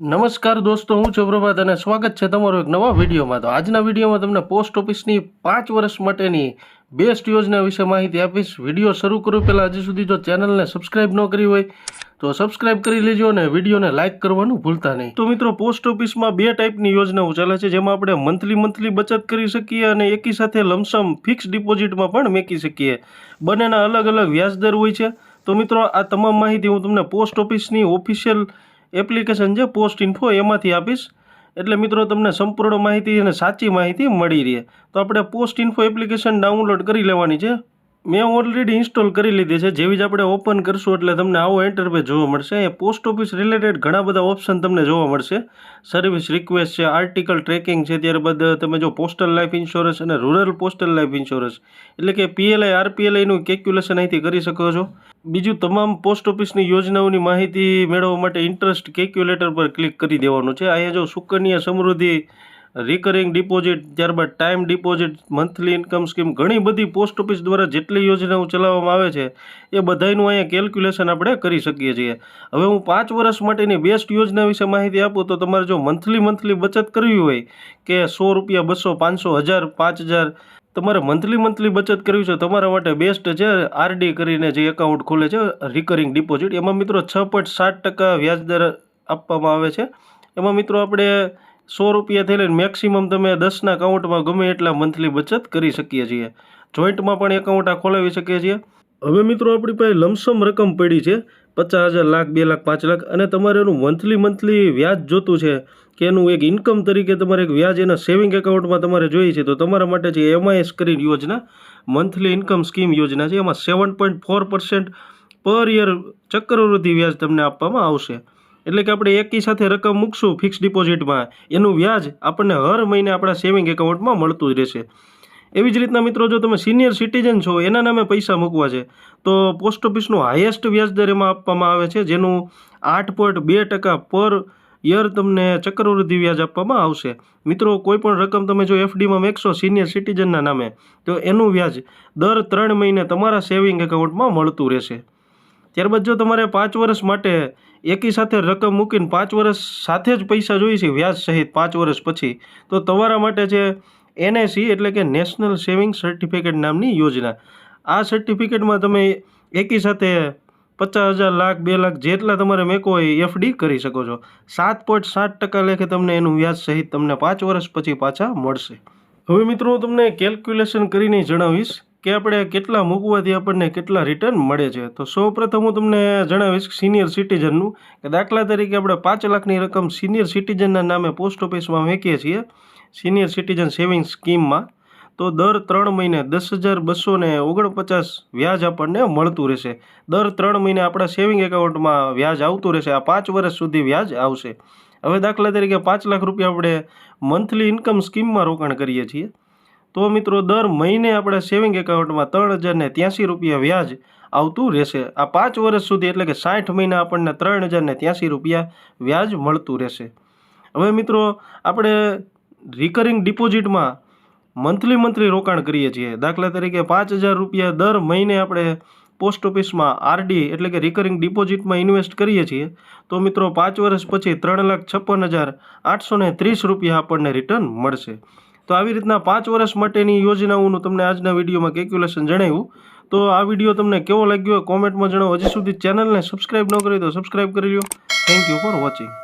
નમસ્કાર દોસ્તો, હું છું પ્રભાત અને સ્વાગત છે તમારો એક નવા વિડીયોમાં. તો આજના વિડીયોમાં તમને પોસ્ટ ઓફિસની પાંચ વર્ષ માટેની બેસ્ટ યોજના વિશે માહિતી આપીશ. વીડિયો શરૂ કરું પહેલાં હજી સુધી જો ચેનલને સબસ્ક્રાઇબ ન કરી હોય, તો સબસ્ક્રાઇબ કરી લેજો અને વિડીયોને લાઇક કરવાનું ભૂલતા નહીં. તો મિત્રો, પોસ્ટ ઓફિસમાં બે ટાઈપની યોજનાઓ ચાલે છે, જેમાં આપણે મંથલી મંથલી બચત કરી શકીએ અને એકી સાથે લમસમ ફિક્સ ડિપોઝિટમાં પણ મેકી શકીએ. બંનેના અલગ અલગ વ્યાજદર હોય છે. તો મિત્રો, આ તમામ માહિતી હું તમને પોસ્ટ ઓફિસની ઓફિશિયલ એપ્લિકેશન છે પોસ્ટ ઇન્ફો એમાંથી આપીશ. એટલે મિત્રો, તમને સંપૂર્ણ માહિતી અને સાચી માહિતી મળી રહે. તો આપણે પોસ્ટ ઇન્ફો એપ્લિકેશન ડાઉનલોડ કરી લેવાની છે. મેં ઓલરેડી ઇન્સ્ટોલ કરી લીધી છે. જેવી જ આપણે ઓપન કરશું એટલે તમને આવો ઇન્ટરફેસ જોવા મળશે. અહીંયા પોસ્ટ ઓફિસ રિલેટેડ ઘણા બધા ઓપ્શન તમને જોવા મળશે. સર્વિસ રિક્વેસ્ટ છે આર્ટિકલ ટ્રેકિંગ છે, ત્યારબાદ તમે જો પોસ્ટલ લાઈફ ઇન્સ્યોરન્સ અને રૂરલ પોસ્ટલ લાઈફ ઇન્સ્યોરન્સ એટલે કે પીએલઆઈ આરપીએલઆઈનું કેલ્ક્યુલેશન અહીંથી કરી શકો છો. બીજું તમામ પોસ્ટ ઓફિસની યોજનાઓની માહિતી મેળવવા માટે ઇન્ટરેસ્ટ કેલ્ક્યુલેટર પર ક્લિક કરી દેવાનું છે. અહીંયા જો સુકન્યા સમૃદ્ધિ રિકરિંગ ડિપોઝિટ ત્યારબાદ time deposit monthly income scheme ઘણી બધી પોસ્ટ ઓફિસ દ્વારા જેટલી યોજનાઓ ચલાવવામાં આવે છે, એ બધાયનું અહીંયા કેલ્ક્યુલેશન આપણે કરી શકીએ છીએ. હવે હું પાંચ વર્ષ માટેની બેસ્ટ યોજના વિશે માહિતી આપું તો તમારે જો મંથલી મંથલી બચત કરવી હોય કે સો રૂપિયા, બસો, પાંચસો, હજાર, પાંચ હજાર, તમારે મંથલી મંથલી બચત કરવી છે તમારા માટે બેસ્ટ છે આરડી કરીને જે એકાઉન્ટ ખોલે છે રિકરિંગ ડિપોઝિટ એમાં મિત્રો છ પોઈન્ટ સાત ટકા વ્યાજદર આપવામાં આવે છે. એમાં મિત્રો આપણે સો રૂપિયાથી લઈને મેક્સિમમ તમે દસના એકાઉન્ટમાં ગમે એટલા મંથલી બચત કરી શકીએ છીએ. જોઈન્ટમાં પણ એકાઉન્ટ આ ખોલાવી શકીએ છીએ. હવે મિત્રો આપણી પાસે લમસમ રકમ પડી છે, પચાસ હજાર, લાખ, બે લાખ, પાંચ લાખ અને તમારે એનું મંથલી મંથલી વ્યાજ જોતું છે કે એનું એક ઇન્કમ તરીકે તમારે એક વ્યાજ એના સેવિંગ એકાઉન્ટમાં તમારે જોઈએ છે, તો તમારા માટે જે એમઆઈએસ કરીને યોજના મંથલી ઇન્કમ સ્કીમ યોજના છે, એમાં seven point four percent per year ચક્રવૃદ્ધિ વ્યાજ તમને આપવામાં આવશે. એટલે કે આપણે એકી સાથે રકમ મૂકશું ફિક્સ ડિપોઝિટમાં એનું વ્યાજ આપણને હર મહિને આપણા સેવિંગ એકાઉન્ટમાં મળતું જ રહેશે. એવી જ રીતના મિત્રો જો તમે સિનિયર સિટીઝન છો, એના નામે પૈસા મૂકવા છે, તો પોસ્ટ ઓફિસનું હાઈએસ્ટ વ્યાજદર એમાં આપવામાં આવે છે, જેનું આઠ પોઈન્ટ બે ટકા પર યર તમને ચક્રવૃદ્ધિ વ્યાજ આપવામાં આવશે. મિત્રો, કોઈ પણ રકમ તમે જો એફડીમાં મેકશો સિનિયર સિટીઝનના નામે, તો એનું વ્યાજ દર ત્રણ મહિને તમારા સેવિંગ એકાઉન્ટમાં મળતું રહેશે. ત્યારબાદ જો તમારે પાંચ વર્ષ માટે એકી સાથે રકમ મૂકીને પાંચ વર્ષ સાથે જ પૈસા જોઈએ છે વ્યાજ સહિત પાંચ વર્ષ પછી, તો તમારા માટે છે એનએસી એટલે કે નેશનલ સેવિંગ સર્ટિફિકેટ નામની યોજના. આ સર્ટિફિકેટમાં તમે એકી સાથે પચાસ હજાર, લાખ, બે લાખ જેટલા તમારે મેકો હોય એફડી કરી શકો છો. સાત પોઈન્ટ સાત ટકા લેખે તમને એનું વ્યાજ સહિત તમને પાંચ વર્ષ પછી પાછા મળશે. હવે મિત્રો હું તમને કેલ્ક્યુલેશન કરીને જણાવીશ કે આપણે કેટલા મૂકવાથી આપણને કેટલા રિટર્ન મળે છે. તો સૌ પ્રથમ હું તમને જણાવીશ સિનિયર સિટીઝનનું કે દાખલા તરીકે આપણે પાંચ લાખની રકમ સિનિયર સિટીઝનના નામે પોસ્ટ ઓફિસમાં વેંકીએ છીએ સિનિયર સિટીઝન સેવિંગ સ્કીમમાં તો દર ત્રણ મહિને દસ હજાર બસો ને ઓગણપચાસ વ્યાજ આપણને મળતું રહેશે. દર ત્રણ મહિને આપણા સેવિંગ એકાઉન્ટમાં વ્યાજ આવતું રહેશે. આ પાંચ વર્ષ સુધી વ્યાજ આવશે. હવે દાખલા તરીકે પાંચ લાખ રૂપિયા આપણે મંથલી ઇન્કમ સ્કીમમાં રોકાણ કરીએ છીએ. તો મિત્રો, દર મહિને આપણા સેવિંગ એકાઉન્ટમાં ત્રણ હજાર ને ત્યાંસી રૂપિયા વ્યાજ આવતું રહેશે. આ પાંચ વર્ષ સુધી એટલે કે સાઠ મહિના આપણને ત્રણ હજાર ને ત્યાંસી રૂપિયા વ્યાજ મળતું રહેશે. હવે મિત્રો, આપણે રિકરિંગ ડિપોઝિટમાં મંથલી મંથલી રોકાણ કરીએ છીએ. દાખલા તરીકે પાંચ હજાર રૂપિયા દર મહિને આપણે પોસ્ટ ઓફિસમાં આરડી એટલે કે રિકરિંગ ડિપોઝિટમાં ઇન્વેસ્ટ કરીએ છીએ, તો મિત્રો પાંચ વર્ષ પછી ત્રણ લાખ છપ્પન હજાર આઠસો ત્રીસ રૂપિયા આપણને રિટર્ન મળશે. તો આવી રીતના પાંચ વર્ષ માટેની યોજનાઓનું તમને આજના વિડીયોમાં કેલ્ક્યુલેશન જણાવ્યું તો આ વીડિયો તમને કેવો લાગ્યો કોમેન્ટમાં જણાવો. હજી સુધી ચેનલને સબસ્ક્રાઇબ ન કરી તો સબસ્ક્રાઈબ કરી લો થેન્ક યુ ફોર વોચિંગ